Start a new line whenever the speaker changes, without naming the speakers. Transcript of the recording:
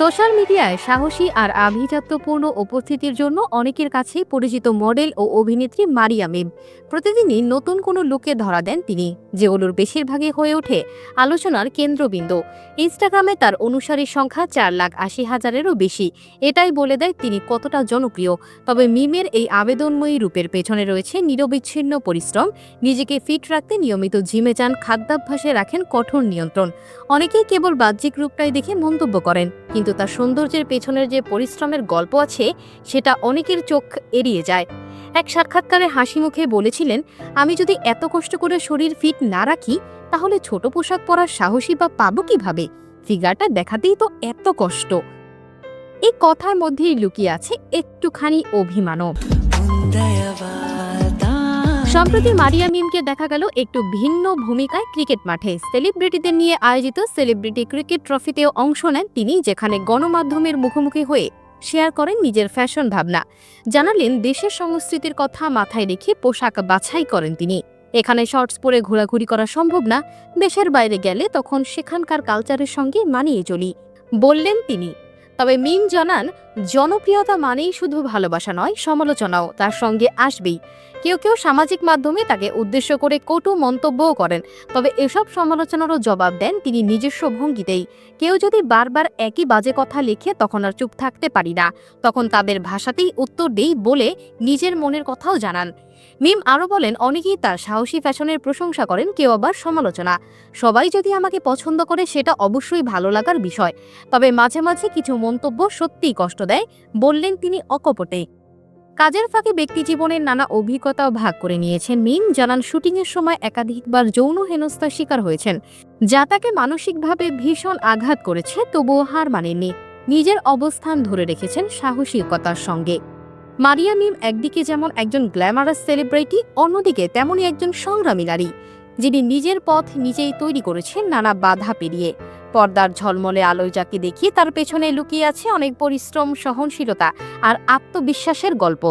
Social মিডিয়ায় সাহসী আর আভিজাত্যপূর্ণ উপস্থিতির জন্য অনেকের কাছেই পরিচিত মডেল ও অভিনেত্রী মারিয়া মিম। প্রতিদিনই নতুন কোনো লুকে ধরা দেন তিনি যেগুলোর বেশিরভাগই হয়ে ওঠে আলোচনার কেন্দ্রবিন্দু। ইনস্টাগ্রামে তার অনুসারীর সংখ্যা চার লাখ আশি হাজারেরও বেশি। এটাই বলে দেয় তিনি কতটা জনপ্রিয়। তবে মিমের এই আবেদনময়ী রূপের পেছনে রয়েছে নিরবিচ্ছিন্ন পরিশ্রম, নিজেকে ফিট রাখতে নিয়মিত জিমে যান, খাদ্যাভ্যাসে রাখেন কঠোর নিয়ন্ত্রণ। অনেকেই কেবল বাহ্যিক রূপটাই দেখে মন্তব্য করেন, কিন্তু তার সৌন্দর্যের পেছনের যে পরিশ্রমের গল্প আছে, সেটা অনেকের চোখ এড়িয়ে যায়। এক সাক্ষাৎকারে হাসি মুখে বলেছিলেন, আমি যদি এত কষ্ট করে শরীর ফিট না রাখি, তাহলে ছোট পোশাক পরার সাহসী বা পাবো কীভাবে? ফিগারটা দেখাতেই তো এত কষ্ট। এই কথার মধ্যেই লুকিয়ে আছে একটুখানি অভিমানও। সম্প্রতি মারিয়া মিমকে দেখা গেল একটু ভিন্ন ভূমিকায় ক্রিকেট মাঠে। সেলিব্রিটিদের নিয়ে আয়োজিত সেলিব্রিটি ক্রিকেট ট্রফিতেও অংশ নেন তিনি, যেখানে গণমাধ্যমের মুখোমুখি হয়ে শেয়ার করেন নিজের ফ্যাশন ভাবনা। জানালেন, দেশের সংস্কৃতির কথা মাথায় রেখে পোশাক বাছাই করেন তিনি। এখানে শর্টস পরে ঘোরাঘুরি করা সম্ভব না। দেশের বাইরে গেলে তখন সেখানকার কালচারের সঙ্গে মানিয়ে চলি, বললেন তিনি। তবে মিম জানান, জনপ্রিয়তা মানেই শুধু ভালোবাসা নয়, সমালোচনাও তার সঙ্গে আসবেই। কেউ কেউ সামাজিক মাধ্যমে তাকে উদ্দেশ্য করে কটু মন্তব্যও করেন, তবে এসব সমালোচনারও জবাব দেন তিনি নিজস্ব ভঙ্গিতেই। কেউ যদি বারবার একই বাজে কথা লিখে, তখন আর চুপ থাকতে পারি না। তখন তাদের ভাষাতেই উত্তর দেই বলে নিজের মনের কথাও জানান। মিম আরও বলেন, অনেকেই তার সাহসী ফ্যাশনের প্রশংসা করেন, কেউ আবার সমালোচনা। সবাই যদি আমাকে পছন্দ করে, সেটা অবশ্যই ভালো লাগার বিষয়। তবে মাঝে মাঝে কিছু মন্তব্য সত্যিই কষ্ট দেয়, বললেন তিনি অকপটে। কাজের ফাঁকে ব্যক্তি জীবনের নানা অভিজ্ঞতাও ভাগ করে নিয়েছেন মিম। জানান, শুটিংয়ের সময় একাধিকবার যৌন হেনস্থার শিকার হয়েছেন। যা তাকে মানসিকভাবে ভীষণ আঘাত করেছে, তবুও হার মানেননি। নিজের অবস্থান ধরে রেখেছেন সাহসিকতার সঙ্গে। মারিয়া মিম একদিকে যেমন একজন গ্ল্যামারাস সেলিব্রিটি, অন্যদিকে তেমনই একজন সংগ্রামী নারী, যিনি নিজের পথ নিজেই তৈরি করেছেন নানা বাধা পেরিয়ে। পর্দার ঝলমলে আলোয় যাকে দেখিয়ে তার পেছনে লুকিয়ে আছে অনেক পরিশ্রম, সহনশীলতা আর আত্মবিশ্বাসের গল্প।